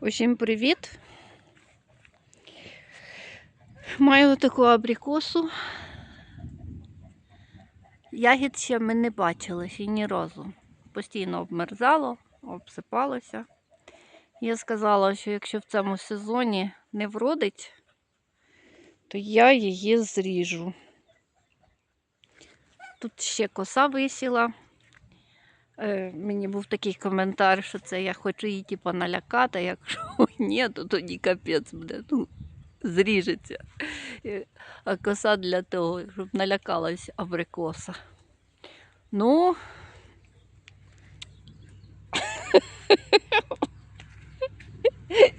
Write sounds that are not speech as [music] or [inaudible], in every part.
Усім привіт! Маю таку абрикосу. Ягід ще ми не бачили ще ні разу. Постійно обмерзало, обсипалося. Я сказала, що якщо в цьому сезоні не вродить, то я її зріжу. Тут ще коса висіла. Е, мені був такий коментар, що це я хочу її типу, налякати, якщо [laughs] ні, то тоді капець буде. Ну, зріжеться. Е, А коса для того, щоб налякалась абрикоса. Ну.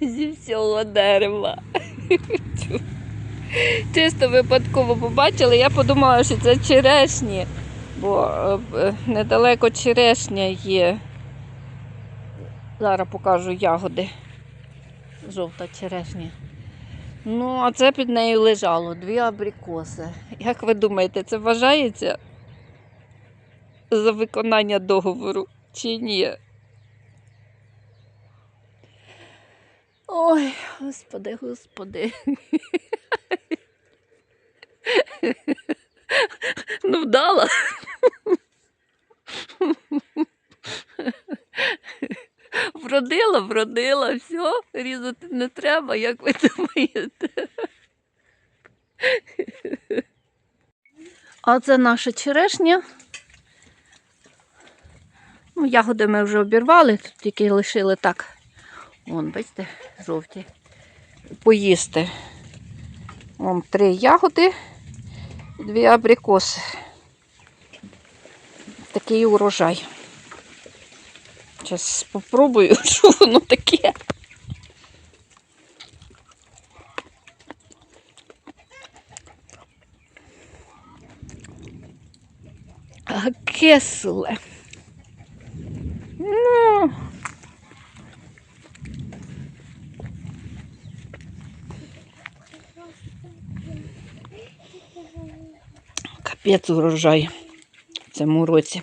[laughs] Зі всього дерева. [laughs] Чисто випадково побачила, я подумала, що це черешні, бо е, е, недалеко черешня є. Зараз покажу ягоди. Жовта черешня. Ну, а це під нею лежало дві абрикоси. Як ви думаєте, це вважається за виконання договору чи ні? Ой, господи, господи. [laughs] Ну, вдала. Вродила, вродила, все, різати не треба, як ви думаєте. А це наша черешня. Ну, ягоди ми вже обірвали, тут тільки лишили так. Вон, бачите, жовті. Поїсти. Вон три ягоди, дві абрикоси. Такий урожай. Зараз спробую, що [laughs] воно таке. А кисле. Ну. Капець урожай в цьому році.